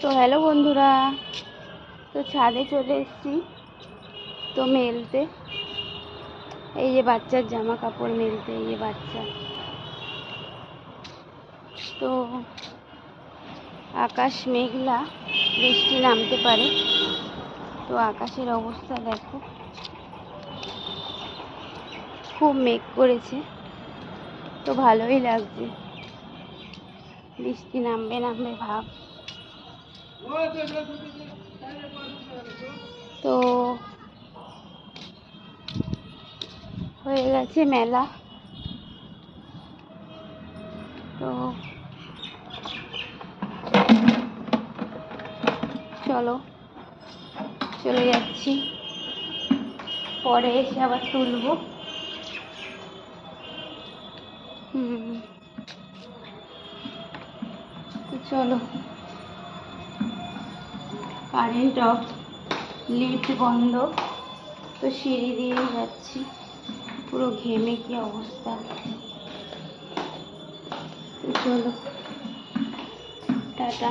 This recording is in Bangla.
তো হ্যালো বন্ধুরা, তো ছাদে চলে এসেছি তো মেলতে। এই যে বাচ্চার জামা কাপড় মেলতে, এই যে বাচ্চা। তো আকাশ মেঘলা, বৃষ্টি নামতে পারে। তো আকাশের অবস্থা দেখো। খুব মেঘ করেছে। তো ভালোই লাগছে। বৃষ্টি নামবে নামবে ভাব। তো হয়ে গেছে মেলা। তো চলো চলে যাচ্ছি। পরে এসে আবার তুলবো। হুম চলো। কারেন্ট অফ লিফট বন্ধ। তো সিঁড়ি দিয়ে যাচ্ছি। পুরো ঘেমে কি অবস্থা? চলো। টাটা।